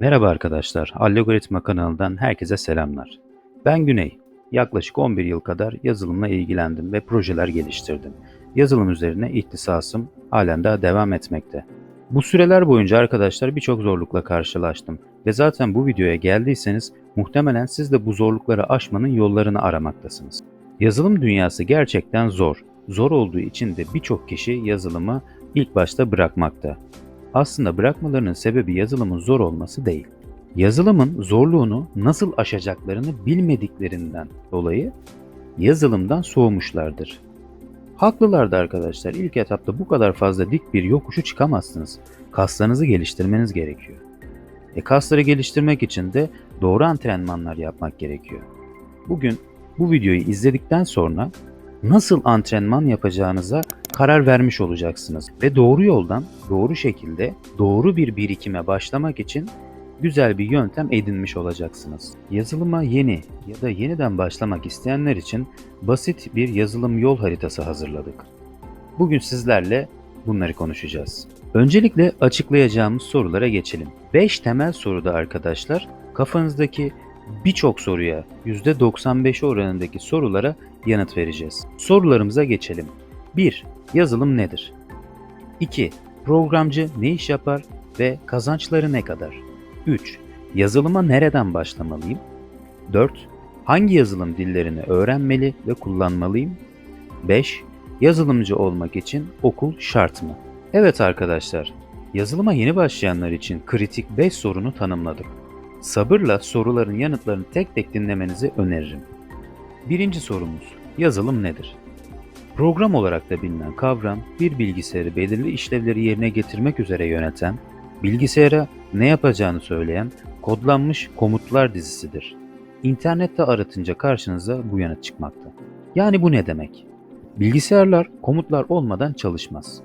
Merhaba arkadaşlar, Algoritma kanalından herkese selamlar. Ben Güney. Yaklaşık 11 yıl kadar yazılımla ilgilendim ve projeler geliştirdim. Yazılım üzerine ihtisasım halen daha devam etmekte. Bu süreler boyunca arkadaşlar birçok zorlukla karşılaştım ve zaten bu videoya geldiyseniz muhtemelen siz de bu zorlukları aşmanın yollarını aramaktasınız. Yazılım dünyası gerçekten zor. Zor olduğu için de birçok kişi yazılımı ilk başta bırakmakta. Aslında bırakmalarının sebebi yazılımın zor olması değil. Yazılımın zorluğunu nasıl aşacaklarını bilmediklerinden dolayı yazılımdan soğumuşlardır. Haklılardı arkadaşlar. İlk etapta bu kadar fazla dik bir yokuşu çıkamazsınız. Kaslarınızı geliştirmeniz gerekiyor. E kasları geliştirmek için de doğru antrenmanlar yapmak gerekiyor. Bugün bu videoyu izledikten sonra nasıl antrenman yapacağınıza karar vermiş olacaksınız ve doğru yoldan doğru şekilde doğru bir birikime başlamak için güzel bir yöntem edinmiş olacaksınız. Yazılıma yeni ya da yeniden başlamak isteyenler için basit bir yazılım yol haritası hazırladık. Bugün sizlerle bunları konuşacağız. Öncelikle açıklayacağımız sorulara geçelim. 5 temel soruda arkadaşlar kafanızdaki birçok soruya %95 oranındaki sorulara yanıt vereceğiz. Sorularımıza geçelim. 1. Yazılım nedir? 2. Programcı ne iş yapar ve kazançları ne kadar? 3. Yazılıma nereden başlamalıyım? 4. Hangi yazılım dillerini öğrenmeli ve kullanmalıyım? 5. Yazılımcı olmak için okul şart mı? Evet arkadaşlar, yazılıma yeni başlayanlar için kritik 5 sorunu tanımladık. Sabırla soruların yanıtlarını tek tek dinlemenizi öneririm. Birinci sorumuz, yazılım nedir? Program olarak da bilinen kavram, bir bilgisayarı belirli işlevleri yerine getirmek üzere yöneten, bilgisayara ne yapacağını söyleyen kodlanmış komutlar dizisidir. İnternette aratınca karşınıza bu yanıt çıkmakta. Yani bu ne demek? Bilgisayarlar komutlar olmadan çalışmaz.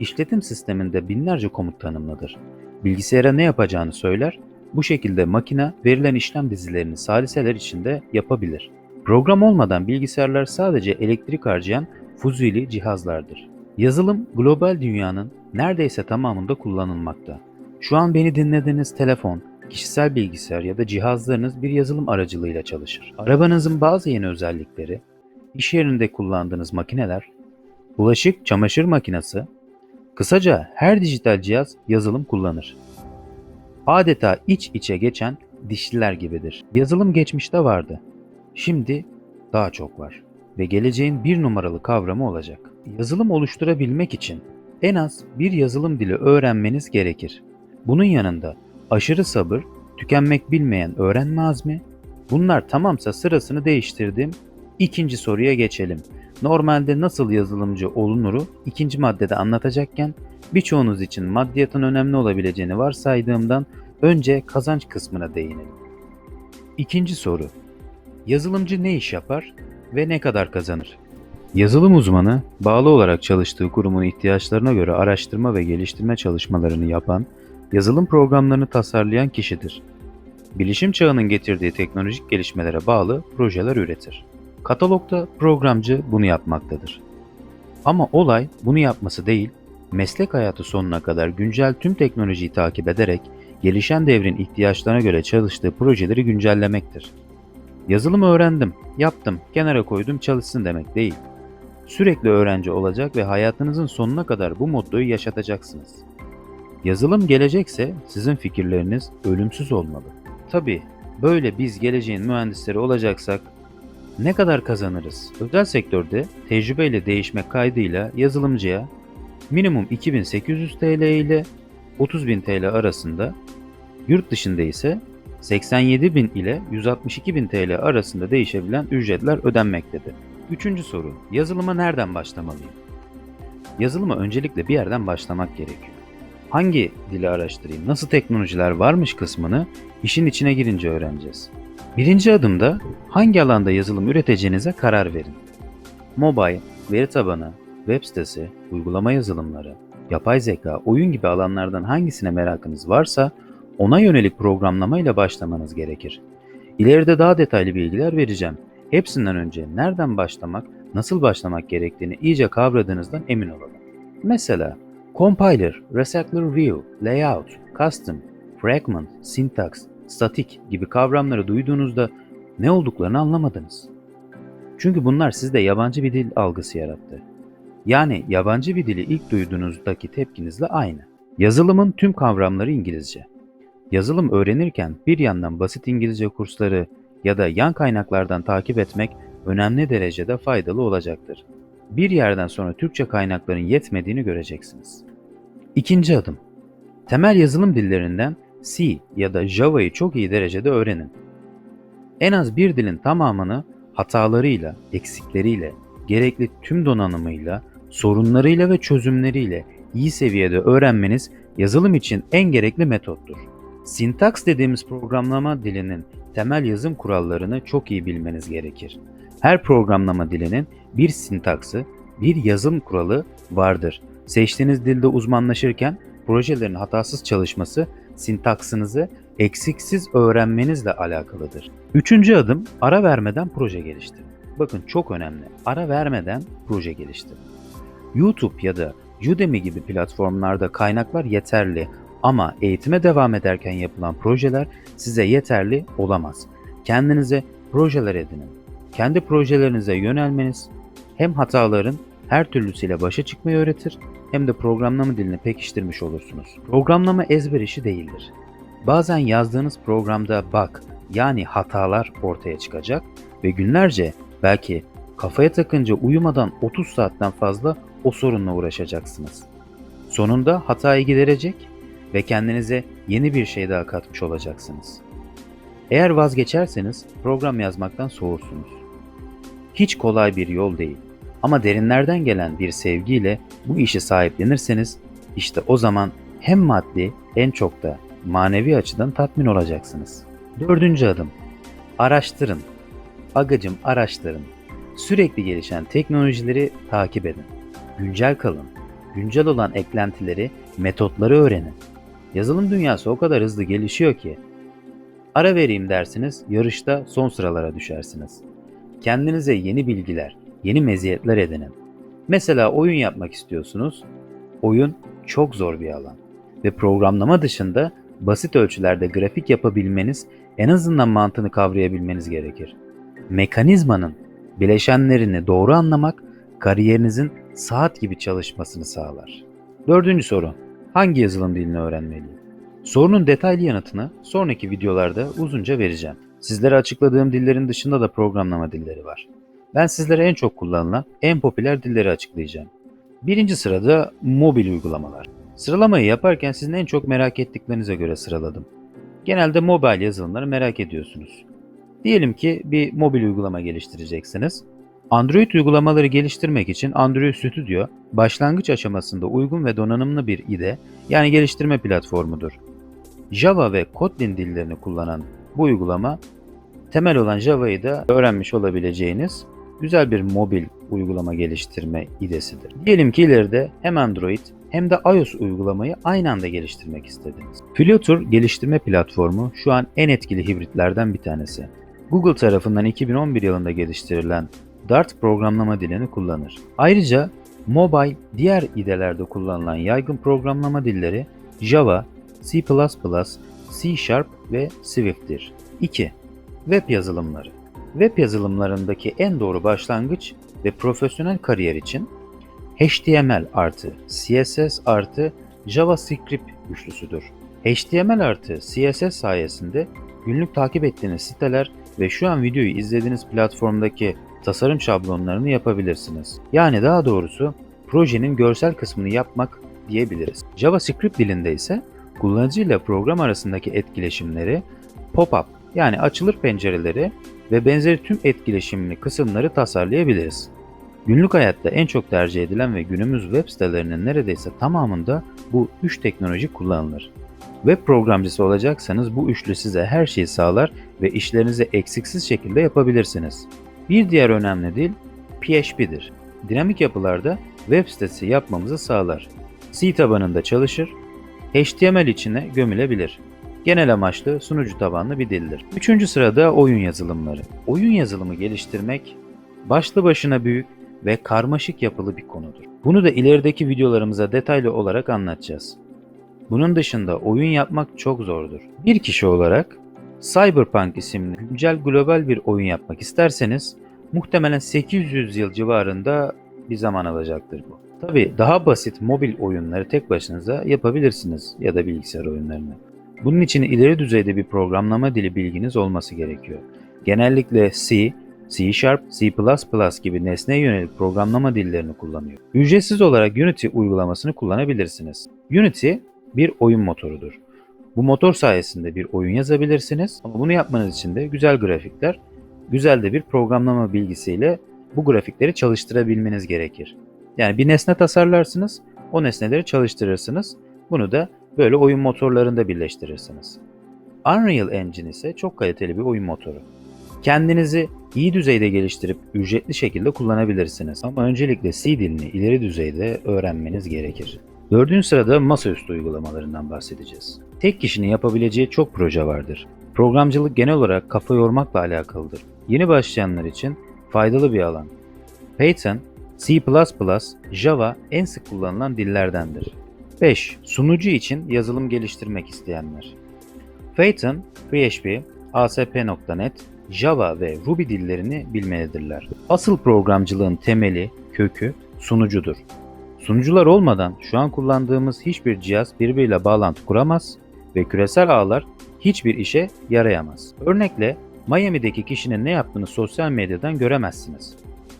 İşletim sisteminde binlerce komut tanımlıdır. Bilgisayara ne yapacağını söyler, bu şekilde makine verilen işlem dizilerini saliseler içinde yapabilir. Program olmadan bilgisayarlar sadece elektrik harcayan fuzuli cihazlardır. Yazılım global dünyanın neredeyse tamamında kullanılmakta. Şu an beni dinlediğiniz telefon, kişisel bilgisayar ya da cihazlarınız bir yazılım aracılığıyla çalışır. Arabanızın bazı yeni özellikleri, iş yerinde kullandığınız makineler, bulaşık çamaşır makinesi, kısaca her dijital cihaz yazılım kullanır. Adeta iç içe geçen dişliler gibidir. Yazılım geçmişte vardı. Şimdi daha çok var ve geleceğin bir numaralı kavramı olacak. Yazılım oluşturabilmek için en az bir yazılım dili öğrenmeniz gerekir. Bunun yanında aşırı sabır, tükenmek bilmeyen öğrenme azmi, bunlar tamamsa sırasını değiştirdim. İkinci soruya geçelim. Normalde nasıl yazılımcı olunuru ikinci maddede anlatacakken birçoğunuz için maddiyatın önemli olabileceğini varsaydığımdan önce kazanç kısmına değinelim. İkinci soru. Yazılımcı ne iş yapar ve ne kadar kazanır? Yazılım uzmanı, bağlı olarak çalıştığı kurumun ihtiyaçlarına göre araştırma ve geliştirme çalışmalarını yapan, yazılım programlarını tasarlayan kişidir. Bilişim çağının getirdiği teknolojik gelişmelere bağlı projeler üretir. Katalogda programcı bunu yapmaktadır. Ama olay bunu yapması değil, meslek hayatı sonuna kadar güncel tüm teknolojiyi takip ederek gelişen devrin ihtiyaçlarına göre çalıştığı projeleri güncellemektir. Yazılım öğrendim, yaptım, kenara koydum çalışsın demek değil. Sürekli öğrenci olacak ve hayatınızın sonuna kadar bu mottoyu yaşatacaksınız. Yazılım gelecekse sizin fikirleriniz ölümsüz olmalı. Tabi böyle biz geleceğin mühendisleri olacaksak ne kadar kazanırız? Özel sektörde tecrübeyle değişmek kaydıyla yazılımcıya minimum 2800 TL ile 30.000 TL arasında, yurt dışında ise 87.000 ile 162.000 TL arasında değişebilen ücretler ödenmektedir. Üçüncü soru, yazılıma nereden başlamalıyım? Yazılıma öncelikle bir yerden başlamak gerekiyor. Hangi dili araştırayım, nasıl teknolojiler varmış kısmını işin içine girince öğreneceğiz. Birinci adımda hangi alanda yazılım üreteceğinize karar verin. Mobile, veri tabanı, web sitesi, uygulama yazılımları, yapay zeka, oyun gibi alanlardan hangisine merakınız varsa ona yönelik programlamayla başlamanız gerekir. İleride daha detaylı bilgiler vereceğim. Hepsinden önce nereden başlamak, nasıl başlamak gerektiğini iyice kavradığınızdan emin olalım. Mesela compiler, recycler view, layout, custom, fragment, syntax, static gibi kavramları duyduğunuzda ne olduklarını anlamadınız. Çünkü bunlar sizde yabancı bir dil algısı yarattı. Yani yabancı bir dili ilk duyduğunuzdaki tepkinizle aynı. Yazılımın tüm kavramları İngilizce. Yazılım öğrenirken bir yandan basit İngilizce kursları ya da yan kaynaklardan takip etmek önemli derecede faydalı olacaktır. Bir yerden sonra Türkçe kaynakların yetmediğini göreceksiniz. İkinci adım. Temel yazılım dillerinden C ya da Java'yı çok iyi derecede öğrenin. En az bir dilin tamamını hatalarıyla, eksikleriyle, gerekli tüm donanımıyla, sorunlarıyla ve çözümleriyle iyi seviyede öğrenmeniz yazılım için en gerekli metottur. Sintaks dediğimiz programlama dilinin temel yazım kurallarını çok iyi bilmeniz gerekir. Her programlama dilinin bir sintaksı, bir yazım kuralı vardır. Seçtiğiniz dilde uzmanlaşırken projelerin hatasız çalışması sintaksınızı eksiksiz öğrenmenizle alakalıdır. Üçüncü adım ara vermeden proje geliştirin. Bakın çok önemli. Ara vermeden proje geliştirin. YouTube ya da Udemy gibi platformlarda kaynaklar yeterli ama eğitime devam ederken yapılan projeler size yeterli olamaz. Kendinize projeler edinin. Kendi projelerinize yönelmeniz hem hataların her türlüsüyle başa çıkmayı öğretir hem de programlama dilini pekiştirmiş olursunuz. Programlama ezber işi değildir. Bazen yazdığınız programda bug yani hatalar ortaya çıkacak ve günlerce belki kafaya takınca uyumadan 30 saatten fazla o sorunla uğraşacaksınız. Sonunda hatayı giderecek ve kendinize yeni bir şey daha katmış olacaksınız. Eğer vazgeçerseniz program yazmaktan soğursunuz. Hiç kolay bir yol değil ama derinlerden gelen bir sevgiyle bu işi sahiplenirseniz işte o zaman hem maddi en çok da manevi açıdan tatmin olacaksınız. Dördüncü adım. Araştırın. Agacım araştırın. Sürekli gelişen teknolojileri takip edin. Güncel kalın. Güncel olan eklentileri, metotları öğrenin. Yazılım dünyası o kadar hızlı gelişiyor ki ara vereyim dersiniz, yarışta son sıralara düşersiniz. Kendinize yeni bilgiler, yeni meziyetler edinin. Mesela oyun yapmak istiyorsunuz. Oyun çok zor bir alan ve programlama dışında basit ölçülerde grafik yapabilmeniz, en azından mantığını kavrayabilmeniz gerekir. Mekanizmanın bileşenlerini doğru anlamak kariyerinizin saat gibi çalışmasını sağlar. Dördüncü soru. Hangi yazılım dilini öğrenmeliyim? Sorunun detaylı yanıtını sonraki videolarda uzunca vereceğim. Sizlere açıkladığım dillerin dışında da programlama dilleri var. Ben sizlere en çok kullanılan, en popüler dilleri açıklayacağım. Birinci sırada mobil uygulamalar. Sıralamayı yaparken sizin en çok merak ettiklerinize göre sıraladım. Genelde mobil yazılımları merak ediyorsunuz. Diyelim ki bir mobil uygulama geliştireceksiniz. Android uygulamaları geliştirmek için Android Studio başlangıç aşamasında uygun ve donanımlı bir IDE yani geliştirme platformudur. Java ve Kotlin dillerini kullanan bu uygulama temel olan Java'yı da öğrenmiş olabileceğiniz güzel bir mobil uygulama geliştirme idesidir. Diyelim ki ileride hem Android hem de iOS uygulamayı aynı anda geliştirmek istediniz. Flutter geliştirme platformu şu an en etkili hibritlerden bir tanesi. Google tarafından 2011 yılında geliştirilen Dart programlama dilini kullanır. Ayrıca mobile diğer IDE'lerde kullanılan yaygın programlama dilleri Java, C++, C Sharp ve Swift'tir. 2. Web yazılımları. Web yazılımlarındaki en doğru başlangıç ve profesyonel kariyer için HTML artı CSS artı JavaScript güçlüsüdür. HTML artı CSS sayesinde günlük takip ettiğiniz siteler ve şu an videoyu izlediğiniz platformdaki tasarım şablonlarını yapabilirsiniz. Yani daha doğrusu projenin görsel kısmını yapmak diyebiliriz. JavaScript dilinde ise kullanıcı ile program arasındaki etkileşimleri pop-up yani açılır pencereleri ve benzeri tüm etkileşimli kısımları tasarlayabiliriz. Günlük hayatta en çok tercih edilen ve günümüz web sitelerinin neredeyse tamamında bu üç teknoloji kullanılır. Web programcısı olacaksanız bu üçlü size her şeyi sağlar ve işlerinizi eksiksiz şekilde yapabilirsiniz. Bir diğer önemli dil PHP'dir. Dinamik yapılarda web sitesi yapmamızı sağlar. C tabanında çalışır, HTML içine gömülebilir. Genel amaçlı sunucu tabanlı bir dildir. Üçüncü sırada oyun yazılımları. Oyun yazılımı geliştirmek başlı başına büyük ve karmaşık yapılı bir konudur. Bunu da ilerideki videolarımıza detaylı olarak anlatacağız. Bunun dışında oyun yapmak çok zordur. Bir kişi olarak Cyberpunk isimli güncel global bir oyun yapmak isterseniz muhtemelen 800 yıl civarında bir zaman alacaktır bu. Tabi daha basit mobil oyunları tek başınıza yapabilirsiniz ya da bilgisayar oyunlarını. Bunun için ileri düzeyde bir programlama dili bilginiz olması gerekiyor. Genellikle C, C Sharp, C++ gibi nesneye yönelik programlama dillerini kullanıyor. Ücretsiz olarak Unity uygulamasını kullanabilirsiniz. Unity bir oyun motorudur. Bu motor sayesinde bir oyun yazabilirsiniz ama bunu yapmanız için de güzel grafikler, güzel de bir programlama bilgisiyle bu grafikleri çalıştırabilmeniz gerekir. Yani bir nesne tasarlarsınız, o nesneleri çalıştırırsınız. Bunu da böyle oyun motorlarında birleştirirsiniz. Unreal Engine ise çok kaliteli bir oyun motoru. Kendinizi iyi düzeyde geliştirip ücretli şekilde kullanabilirsiniz. Ama öncelikle C dilini ileri düzeyde öğrenmeniz gerekir. Dördüncü sırada masaüstü uygulamalarından bahsedeceğiz. Tek kişinin yapabileceği çok proje vardır. Programcılık genel olarak kafa yormakla alakalıdır. Yeni başlayanlar için faydalı bir alan. Python, C++, Java en sık kullanılan dillerdendir. 5. Sunucu için yazılım geliştirmek isteyenler. Python, PHP, ASP.NET, Java ve Ruby dillerini bilmelidirler. Asıl programcılığın temeli, kökü sunucudur. Sunucular olmadan şu an kullandığımız hiçbir cihaz birbiriyle bağlantı kuramaz ve küresel ağlar hiçbir işe yarayamaz. Örnekle Miami'deki kişinin ne yaptığını sosyal medyadan göremezsiniz.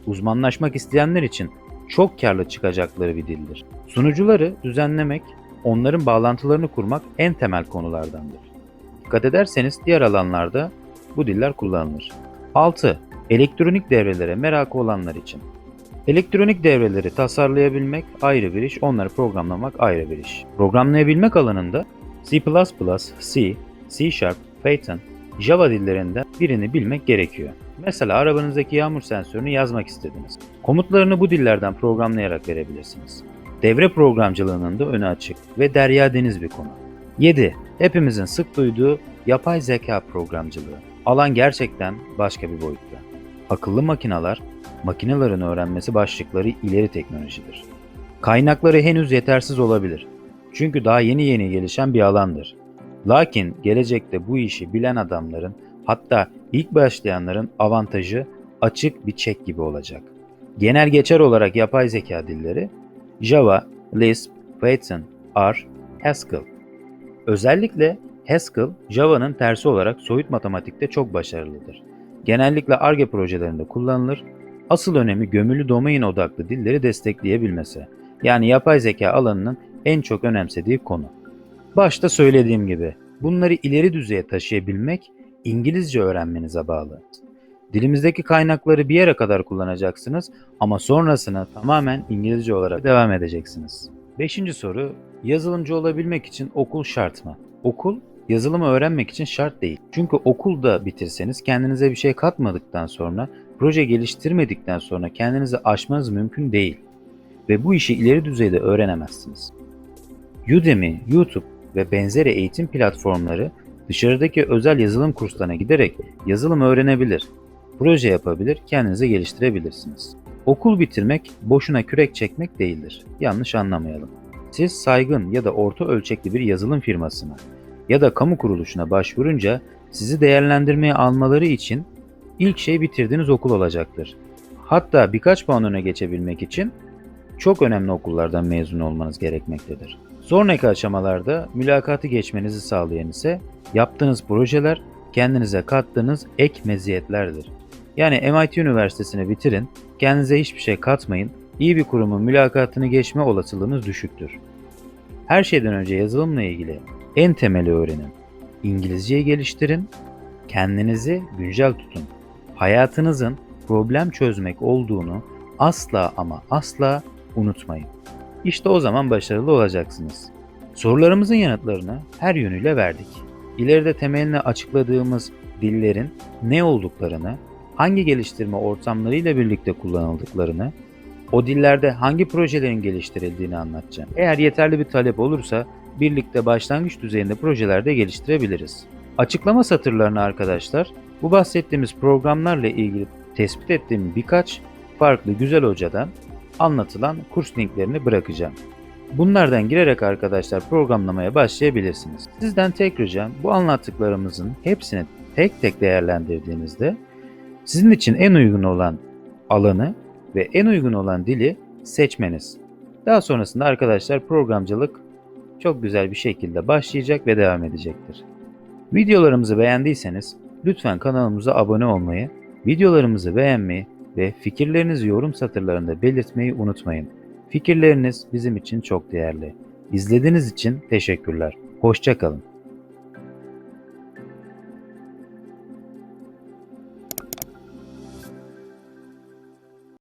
Uzmanlaşmak isteyenler için çok karlı çıkacakları bir dildir. Sunucuları düzenlemek, onların bağlantılarını kurmak en temel konulardandır. Dikkat ederseniz diğer alanlarda bu diller kullanılır. 6. Elektronik devrelere merakı olanlar için. Elektronik devreleri tasarlayabilmek ayrı bir iş, onları programlamak ayrı bir iş. Programlayabilmek alanında C++, C, C Sharp, Python, Java dillerinden birini bilmek gerekiyor. Mesela arabanızdaki yağmur sensörünü yazmak istediniz. Komutlarını bu dillerden programlayarak verebilirsiniz. Devre programcılığının da önü açık ve derya deniz bir konu. 7. Hepimizin sık duyduğu yapay zeka programcılığı. Alan gerçekten başka bir boyutta. Akıllı makineler, makinelerin öğrenmesi başlıkları ileri teknolojidir. Kaynakları henüz yetersiz olabilir. Çünkü daha yeni yeni gelişen bir alandır. Lakin gelecekte bu işi bilen adamların hatta ilk başlayanların avantajı açık bir çek gibi olacak. Genel geçer olarak yapay zeka dilleri Java, Lisp, Python, R, Haskell. Özellikle Haskell, Java'nın tersi olarak soyut matematikte çok başarılıdır. Genellikle ARGE projelerinde kullanılır. Asıl önemi gömülü domain odaklı dilleri destekleyebilmesi. Yani yapay zeka alanının en çok önemsediği konu. Başta söylediğim gibi bunları ileri düzeye taşıyabilmek İngilizce öğrenmenize bağlı. Dilimizdeki kaynakları bir yere kadar kullanacaksınız ama sonrasına tamamen İngilizce olarak devam edeceksiniz. Beşinci soru, yazılımcı olabilmek için okul şart mı? Okul yazılımı öğrenmek için şart değil. Çünkü okulda bitirseniz kendinize bir şey katmadıktan sonra, proje geliştirmedikten sonra kendinizi aşmanız mümkün değil. Ve bu işi ileri düzeyde öğrenemezsiniz. Udemy, YouTube ve benzeri eğitim platformları dışarıdaki özel yazılım kurslarına giderek yazılım öğrenebilir, proje yapabilir, kendinizi geliştirebilirsiniz. Okul bitirmek boşuna kürek çekmek değildir. Yanlış anlamayalım. Siz saygın ya da orta ölçekli bir yazılım firmasına ya da kamu kuruluşuna başvurunca sizi değerlendirmeye almaları için ilk şey bitirdiğiniz okul olacaktır. Hatta birkaç puan öne geçebilmek için çok önemli okullardan mezun olmanız gerekmektedir. Sonraki aşamalarda mülakatı geçmenizi sağlayan ise yaptığınız projeler kendinize kattığınız ek meziyetlerdir. Yani MIT Üniversitesi'ni bitirin, kendinize hiçbir şey katmayın, iyi bir kurumun mülakatını geçme olasılığınız düşüktür. Her şeyden önce yazılımla ilgili en temeli öğrenin. İngilizceyi geliştirin, kendinizi güncel tutun. Hayatınızın problem çözmek olduğunu asla ama asla unutmayın. İşte o zaman başarılı olacaksınız. Sorularımızın yanıtlarını her yönüyle verdik. İleride temelini açıkladığımız dillerin ne olduklarını, hangi geliştirme ortamlarıyla birlikte kullanıldıklarını, o dillerde hangi projelerin geliştirildiğini anlatacağım. Eğer yeterli bir talep olursa birlikte başlangıç düzeyinde projelerde geliştirebiliriz. Açıklama satırlarını arkadaşlar bu bahsettiğimiz programlarla ilgili tespit ettiğim birkaç farklı güzel hocadan anlatılan kurs linklerini bırakacağım. Bunlardan girerek arkadaşlar programlamaya başlayabilirsiniz. Sizden tek ricam bu anlattıklarımızın hepsini tek tek değerlendirdiğinizde sizin için en uygun olan alanı ve en uygun olan dili seçmeniz. Daha sonrasında arkadaşlar programcılık çok güzel bir şekilde başlayacak ve devam edecektir. Videolarımızı beğendiyseniz lütfen kanalımıza abone olmayı, videolarımızı beğenmeyi ve fikirlerinizi yorum satırlarında belirtmeyi unutmayın. Fikirleriniz bizim için çok değerli. İzlediğiniz için teşekkürler. Hoşçakalın.